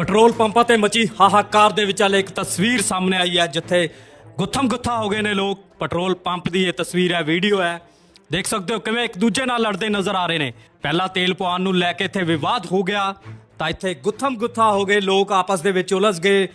Petrol ਪੰਪਾਂ ਤੇ ਮਚੀ ਹਾਹਾਕਾਰ ਦੇ ਵਿਚਾਲੇ ਇੱਕ ਤਸਵੀਰ ਸਾਹਮਣੇ ਆਈ ਹੈ, ਜਿੱਥੇ ਗੁੱਥਮ ਗੁੱਥਾ ਹੋ ਗਏ ਨੇ ਲੋਕ। ਪੈਟਰੋਲ ਪੰਪ ਦੀ ਇਹ ਤਸਵੀਰ ਹੈ, ਵੀਡੀਓ ਹੈ। ਦੇਖ ਸਕਦੇ ਹੋ ਕਿਵੇਂ ਇੱਕ ਦੂਜੇ ਨਾਲ ਲੜਦੇ ਨਜ਼ਰ ਆ ਰਹੇ ਨੇ। ਪਹਿਲਾਂ ਤੇਲ ਪਵਾਉਣ ਨੂੰ ਲੈ ਕੇ ਇੱਥੇ ਵਿਵਾਦ ਹੋ ਗਿਆ, ਤਾਂ ਇੱਥੇ ਗੁੱਥਮ ਗੁੱਥਾ ਹੋ ਗਏ, ਲੋਕ ਆਪਸ ਦੇ ਵਿੱਚ ਉਲਝ ਗਏ।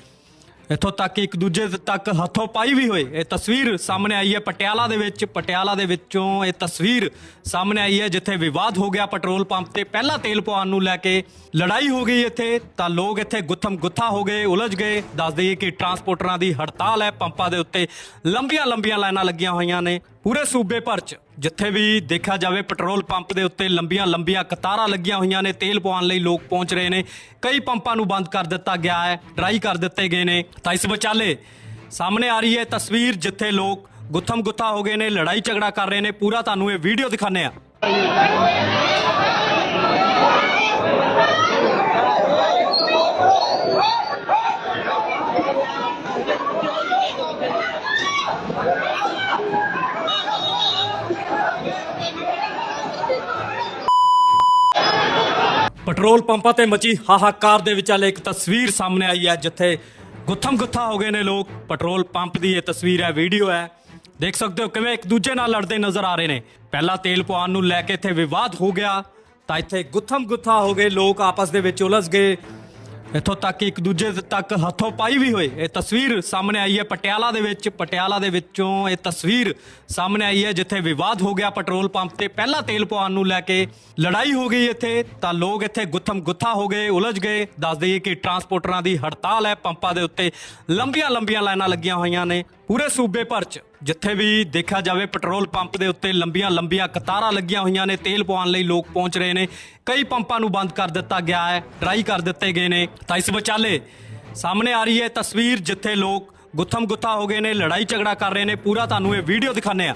ਇੱਥੋਂ ਤੱਕ ਕਿ ਇੱਕ ਦੂਜੇ ਤੱਕ ਹੱਥੋਂ ਪਾਈ ਵੀ ਹੋਏ। ਇਹ ਤਸਵੀਰ ਸਾਹਮਣੇ ਆਈ ਹੈ ਪਟਿਆਲਾ ਦੇ ਵਿੱਚ। ਪਟਿਆਲਾ ਦੇ ਵਿੱਚੋਂ ਇਹ ਤਸਵੀਰ ਸਾਹਮਣੇ ਆਈ ਹੈ, ਜਿੱਥੇ ਵਿਵਾਦ ਹੋ ਗਿਆ ਪੈਟਰੋਲ ਪੰਪ ਤੇ। ਪਹਿਲਾਂ ਤੇਲ ਪਵਾਉਣ ਨੂੰ ਲੈ ਕੇ ਲੜਾਈ ਹੋ ਗਈ ਇੱਥੇ, ਤਾਂ ਲੋਕ ਇੱਥੇ ਗੁੱਥਮ ਗੁੱਥਾ ਹੋ ਗਏ, ਉਲਝ ਗਏ। ਦੱਸ ਦਈਏ ਕਿ ਟਰਾਂਸਪੋਰਟਰਾਂ ਦੀ ਹੜਤਾਲ ਹੈ, ਪੰਪਾਂ ਦੇ ਉੱਤੇ ਲੰਬੀਆਂ ਲੰਬੀਆਂ ਲਾਈਨਾਂ ਲੱਗੀਆਂ ਹੋਈਆਂ ਨੇ। ਪੂਰੇ ਸੂਬੇ ਭਰ 'ਚ, ਜਿੱਥੇ ਵੀ ਦੇਖਿਆ ਜਾਵੇ ਪੈਟਰੋਲ ਪੰਪ ਦੇ ਉੱਤੇ ਲੰਬੀਆਂ ਲੰਬੀਆਂ ਕਤਾਰਾਂ ਲੱਗੀਆਂ ਹੋਈਆਂ ਨੇ, ਤੇਲ ਪਵਾਉਣ ਲਈ ਲੋਕ ਪਹੁੰਚ ਰਹੇ ਨੇ। ਕਈ ਪੰਪਾਂ ਨੂੰ ਬੰਦ ਕਰ ਦਿੱਤਾ ਗਿਆ ਹੈ, ਡਰਾਈ ਕਰ ਦਿੱਤੇ ਗਏ ਨੇ। ਤਾਂ ਇਸ ਵਿਚਾਲੇ ਸਾਹਮਣੇ ਆ ਰਹੀ ਹੈ ਤਸਵੀਰ ਜਿੱਥੇ ਲੋਕ ਗੁੱਥਮ ਗੁੱਥਾ ਹੋ ਗਏ ਨੇ, ਲੜਾਈ ਝਗੜਾ ਕਰ ਰਹੇ ਨੇ। ਪੂਰਾ ਤੁਹਾਨੂੰ ਇਹ ਵੀਡੀਓ ਦਿਖਾਣੇ ਆ ਪੈਟਰੋਲ ਪੰਪਾਂ ਤੇ ਮਚੀ ਹਾਹਾਕਾਰ ਦੇ ਵਿਚਾਲੇ ਇੱਕ ਤਸਵੀਰ ਸਾਹਮਣੇ ਆਈ ਹੈ, ਜਿੱਥੇ ਗੁੱਥਮ ਗੁੱਥਾ ਹੋ ਗਏ ਨੇ ਲੋਕ। ਪੈਟਰੋਲ ਪੰਪ ਦੀ ਇਹ ਤਸਵੀਰ ਹੈ, ਵੀਡੀਓ ਹੈ। ਦੇਖ ਸਕਦੇ ਹੋ ਕਿਵੇਂ ਇੱਕ ਦੂਜੇ ਨਾਲ ਲੜਦੇ ਨਜ਼ਰ ਆ ਰਹੇ ਨੇ। ਪਹਿਲਾਂ ਤੇਲ ਪਵਾਉਣ ਨੂੰ ਲੈ ਕੇ ਇੱਥੇ ਵਿਵਾਦ ਹੋ ਗਿਆ, ਤਾਂ ਇੱਥੇ ਗੁੱਥਮ ਗੁੱਥਾ ਹੋ ਗਏ, ਲੋਕ ਆਪਸ ਦੇ ਵਿੱਚ ਉਲਝ ਗਏ। ਇੱਥੋਂ ਤੱਕ ਕਿ ਇੱਕ ਦੂਜੇ ਤੱਕ ਹੱਥੋਂ ਪਾਈ ਵੀ ਹੋਏ। ਇਹ ਤਸਵੀਰ ਸਾਹਮਣੇ ਆਈ ਹੈ ਪਟਿਆਲਾ ਦੇ ਵਿੱਚ। ਪਟਿਆਲਾ ਦੇ ਵਿੱਚੋਂ ਇਹ ਤਸਵੀਰ ਸਾਹਮਣੇ ਆਈ ਹੈ, ਜਿੱਥੇ ਵਿਵਾਦ ਹੋ ਗਿਆ ਪੈਟਰੋਲ ਪੰਪ ਤੇ। ਪਹਿਲਾਂ ਤੇਲ ਪਵਾਉਣ ਨੂੰ ਲੈ ਕੇ ਲੜਾਈ ਹੋ ਗਈ ਇੱਥੇ, ਤਾਂ ਲੋਕ ਇੱਥੇ ਗੁੱਥਮ ਗੁੱਥਾ ਹੋ ਗਏ, ਉਲਝ ਗਏ। ਦੱਸ ਦਈਏ ਕਿ ਟਰਾਂਸਪੋਰਟਰਾਂ ਦੀ ਹੜਤਾਲ ਹੈ, ਪੰਪਾਂ ਦੇ ਉੱਤੇ ਲੰਬੀਆਂ ਲੰਬੀਆਂ ਲਾਈਨਾਂ ਲੱਗੀਆਂ ਹੋਈਆਂ ਨੇ। ਪੂਰੇ ਸੂਬੇ ਭਰ 'ਚ ਜਿੱਥੇ ਵੀ ਦੇਖਿਆ ਜਾਵੇ ਪੈਟਰੋਲ ਪੰਪ ਦੇ ਉੱਤੇ ਲੰਬੀਆਂ ਲੰਬੀਆਂ ਕਤਾਰਾਂ ਲੱਗੀਆਂ ਹੋਈਆਂ ਨੇ, ਤੇਲ ਪਵਾਉਣ ਲਈ ਲੋਕ ਪਹੁੰਚ ਰਹੇ ਨੇ। ਕਈ ਪੰਪਾਂ ਨੂੰ ਬੰਦ ਕਰ ਦਿੱਤਾ ਗਿਆ ਹੈ, ਡਰਾਈ ਕਰ ਦਿੱਤੇ ਗਏ ਨੇ। ਤਾਂ ਇਸ ਵਿਚਾਲੇ ਸਾਹਮਣੇ ਆ ਰਹੀ ਹੈ ਤਸਵੀਰ ਜਿੱਥੇ ਲੋਕ ਗੁੱਥਮ ਗੁੱਥਾ ਹੋ ਗਏ ਨੇ, ਲੜਾਈ ਝਗੜਾ ਕਰ ਰਹੇ ਨੇ। ਪੂਰਾ ਤੁਹਾਨੂੰ ਇਹ ਵੀਡੀਓ ਦਿਖਾਣੇ ਆ